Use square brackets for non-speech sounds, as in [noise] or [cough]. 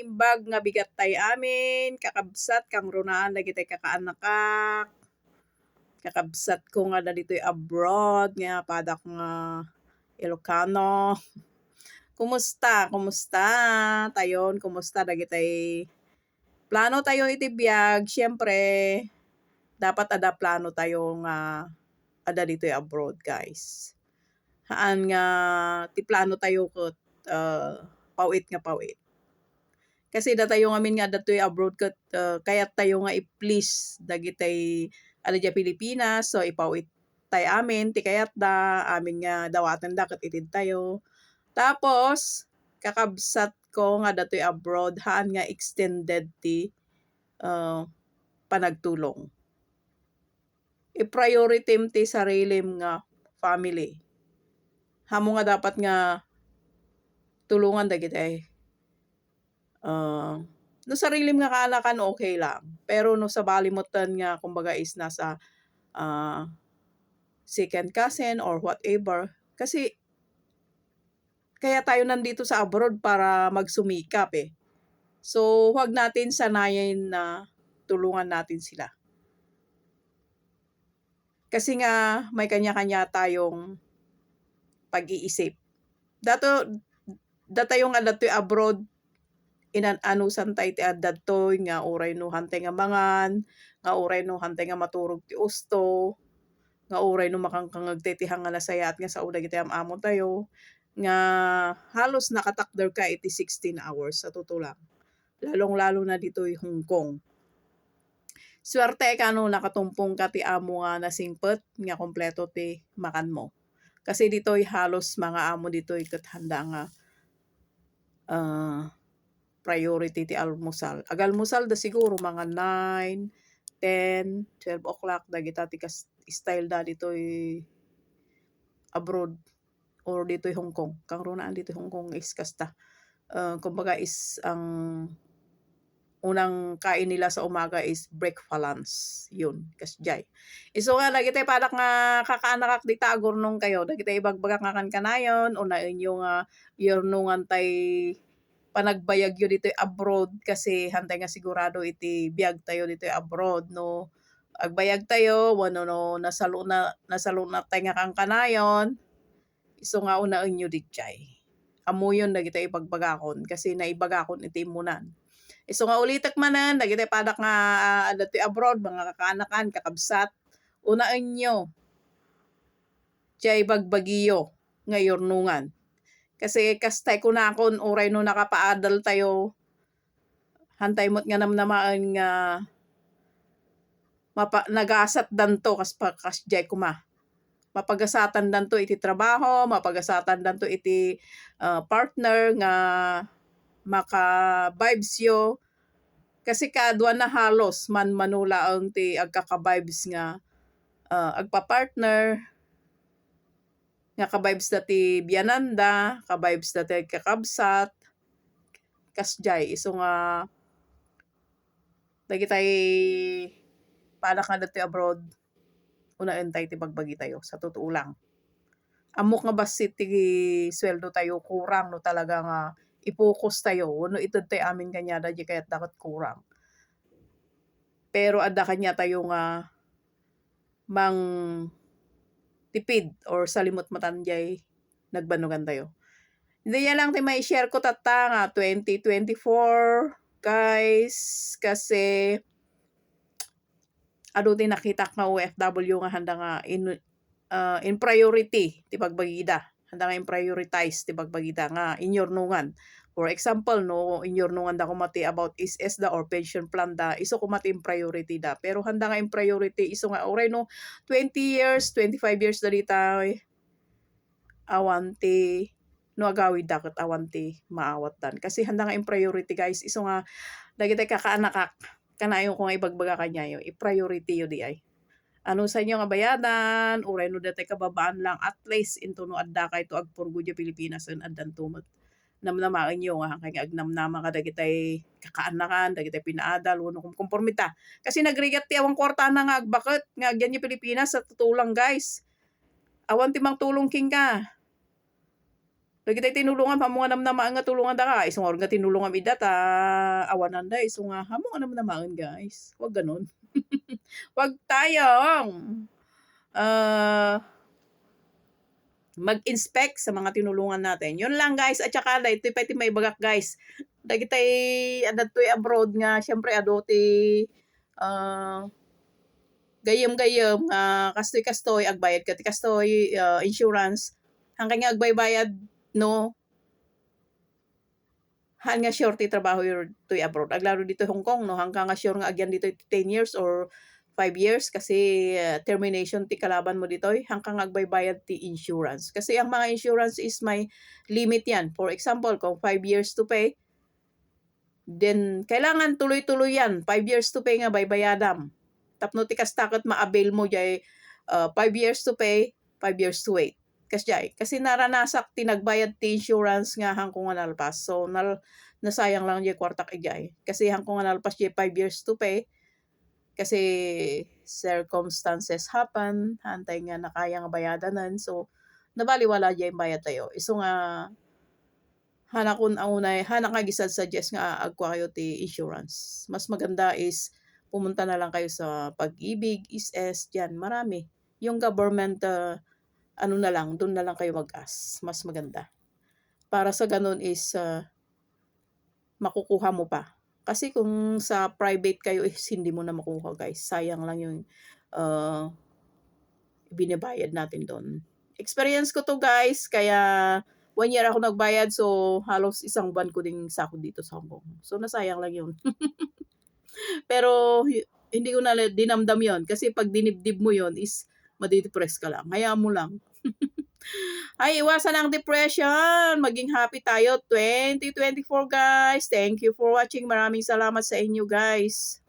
imbag nga bigat tay amin, kakabsat kang runaan lagi tay kakaanakak. Kakabsat ko nga na dito'y abroad nga padak nga Ilocano. [laughs] Kumusta? Kumusta? Tayon, kumusta dagi tay plano tayo iti biyag, syempre dapat ada plano tayo nga ada dito'y abroad, guys. Haan nga ti plano tayo ket uh, pawit nga pawit. Kasi da tayo ngamin nga datoy abroad ket uh, kayat tayo nga i-please dagitay ada dia Pilipinas so ipawit tay amin ti kayat da amin nga dawatan da ket itid tayo. Tapos kakabsat ko nga datoy abroad haan nga extended ti uh, panagtulong. I-priority ti sarilim nga family. Hamo nga dapat nga tulungan dagiti uh, no sarilim nga kaanakan okay lang. Pero no sa balimutan nga kumbaga is nasa uh, second cousin or whatever. Kasi kaya tayo nandito sa abroad para magsumikap eh. So huwag natin sanayin na tulungan natin sila. Kasi nga may kanya-kanya tayong pag-iisip. Dato data yung adatoy abroad inan anusan tay ti adatoy nga uray no hantay nga mangan nga uray no hantay nga maturog ti usto nga uray no makangkangag ti nga nasayat nga sa udag iti amamo tayo nga halos nakatakder ka iti 16 hours sa totoo lang. Lalong lalo na dito yung Hong Kong. Swerte ka no nakatumpong ka ti amo nga nasingpet nga kompleto ti makan mo. Kasi dito'y halos mga amo dito'y kat handa nga uh, priority ti almusal. Ag almusal da siguro mga 9, 10, 12 o'clock dagita ti style da dito abroad or dito Hong Kong. Kang runaan dito Hong Kong is kasta. Uh, kumbaga is ang unang kain nila sa umaga is breakfast. Yun, kasjay. Iso nga, lagi tayo padak nga kakaanakak di tagor nung kayo. Lagi tayo ibagbagak nga kan kanayon. Una inyo nga yornungan tay panagbayag yun dito abroad kasi hantay nga sigurado iti biyag tayo dito abroad no? Agbayag tayo wano no? Nasalo na nasalo na tayo nga kang kanayon. Iso nga una inyo ditjay amuyon na kita ipagbagakon kasi naibagakon iti imunan iso nga ulitak manan dagiti padak nga uh, abroad mga kakaanakan kakabsat. Una inyo jay bagbagiyo nga yornungan kasi kastay ko na akon oray no nakapaadal tayo. Hantay mo't nga namnamaan nga mapa, nagasat danto kas pa kas jay kuma. Mapagasatan danto iti trabaho, mapagasatan danto iti uh, partner nga maka vibes yo kasi kadwa na halos man manula ang ti agkaka-vibes nga uh, agpa-partner nga ka-vibes dati biyananda, ka-vibes dati kakabsat, kasjay. Iso nga, lagi tay palak nga dati abroad, una entay ti bagbagi tayo, sa totoo lang. Amok nga basit ti sweldo tayo kurang no talaga nga ipokus tayo. Ano itod tayo amin kanya da di kaya't dapat kurang. Pero ada kanya tayo nga mang tipid or salimot matanjay nagbanugan tayo. Hindi yan lang tayo may share ko tata nga 2024 guys kasi ano din nakita nga OFW nga handa nga in uh, in priority ti pagbagida handa nga in prioritize ti pagbagida nga inyornungan For example, no, inyornungan da kumati about is da or pension plan da, iso kumati in priority da. Pero handa nga in priority, iso nga, oray no, 20 years, 25 years da dita, awanti, no agawid da kat awanti, maawat dan. Kasi handa nga in priority guys, iso nga, lagi tayo kakaanakak, kanayon ko nga ibagbaga kanya yo, i-priority yo di ay ano sa inyo nga bayadan, uray no datay kababaan lang at least into no adda kay to agpurgo Pilipinas and addan tumot namnamaan nyo nga kay agnamnama ka dagitay kakaanakan dagitay pinaadal uno kung konformita kasi nagrigat ti awang kwarta na nga agbakit nga agyan Pilipinas sa tutulang guys awan ti mang tulong king ka Lagi tayo tinulungan pa mga namnamaan nga tulungan da ka. Oras nga tinulungan ida ta awanan da. Isang nga hamong namnamaan guys. Huwag ganun. [laughs] Huwag tayong uh, mag-inspect sa mga tinulungan natin. Yun lang guys. At saka ito pa iti may bagak guys. Lagi tayo adat to abroad nga. Siyempre adote uh, gayam-gayam nga kastoy-kastoy agbayad ka kastoy uh, insurance hanggang nga agbaybayad no han nga sure ti trabaho your to abroad aglaro dito Hong Kong no hanggang nga sure nga agyan dito 10 years or 5 years kasi uh, termination ti kalaban mo dito hanggang agbaybayad ti insurance. Kasi ang mga insurance is may limit yan. For example kung 5 years to pay then kailangan tuloy-tuloy yan. 5 years to pay nga baybayadam. Tapno ti kastakot ma-avail mo jay 5 uh, years to pay 5 years to wait. Kas jay kasi naranasak tinagbayad ti insurance nga hangkong nalpas. So nal nasayang lang jay kwartak ijay kasi hangkong nalpas jay 5 years to pay kasi circumstances happen hantay nga nakaya nga bayadanan so nabaliwala jay bayad tayo iso nga hanakon ang unay hanak nga gisad suggest nga agwa kayo ti insurance mas maganda is pumunta na lang kayo sa pag-ibig, is-es, dyan, marami. Yung government, uh, ano na lang, doon na lang kayo mag-as. Mas maganda. Para sa ganun is, uh, makukuha mo pa. Kasi kung sa private kayo, is hindi mo na makuha guys. Sayang lang yung uh, binibayad natin doon. Experience ko to guys, kaya one year ako nagbayad, so halos isang buwan ko ding sako dito sa Hong Kong. So nasayang lang yun. [laughs] Pero hindi ko na dinamdam yon kasi pag dinibdib mo yon is madidepress ka lang. Hayaan mo lang. [laughs] Ay, iwasan ang depression. Maging happy tayo 2024 guys. Thank you for watching. Maraming salamat sa inyo guys.